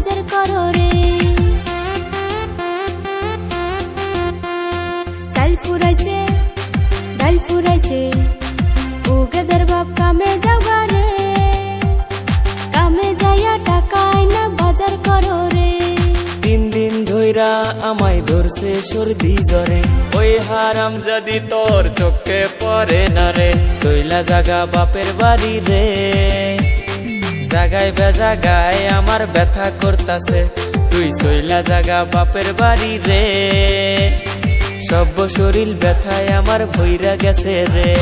বাজার করো রে। চাল ফুরাইছে, ডাল ফুরাইছে ও গেদার বাপ কামে যাও গারে কামে যাইয়া টাকায় না বাজার করো রে। তিন দিন ধইরা আমায় ধরছে সর্দি জ্বরে। ওই হারাম যদি তোর চোখে পড়ে না রে। শৈলা জাগা বাপের বাড়ি রে। জাগায় বেজা গায় আমার ব্যথা করতাছে। তুই সইলা জাগা বাপের বাড়ি রে। সব শরীর ব্যথায় আমার ভৈরা গেছে রে।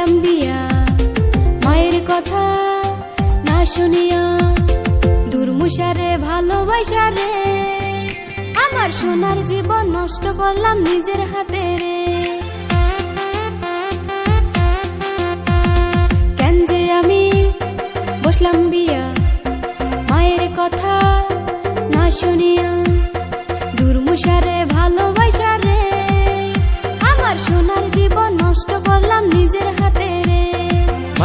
বসলাম বিয়া মায়ের কথা না শুনিয়া দুর্মুষারে ভালোবাসা রে। আমার সোনার জীবন নষ্ট করলাম নিজের হাতে রে। কেন যে আমি বসলাম বিয়া, মায়ের কথা না শুনিয়া দুর্মুষারে ভালোবাসা রে। আমার সোনার জীবন নষ্ট করলাম নিজের হাতে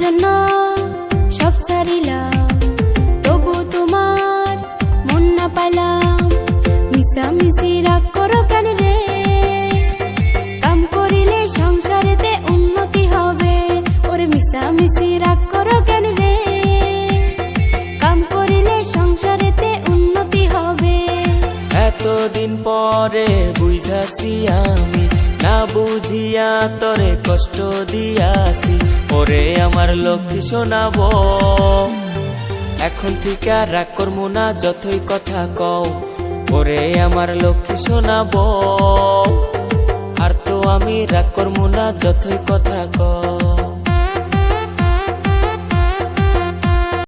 জন্য সব সারিলাম তবু তোমার মন না পাইলাম। মিশামিশি রাগ করো কেন রে? কাম করিলে সংসারেতে উন্নতি হবে। ওরে মিশামিশি রাগ করো কেন রে? কাম করিলে সংসারেতে উন্নতি হবে। এতদিন পরে বুঝাছি আমি না বুঝিয়া তরে কষ্ট দিয়াছি, ওরে আমার লক্ষ্মী শোনাব। এখন থেকে রাগ করব না, যতই কথা কও, ওরে আমার লক্ষ্মী শোনাব। আর তো আমি রাগ করব না, যতই কথা কও।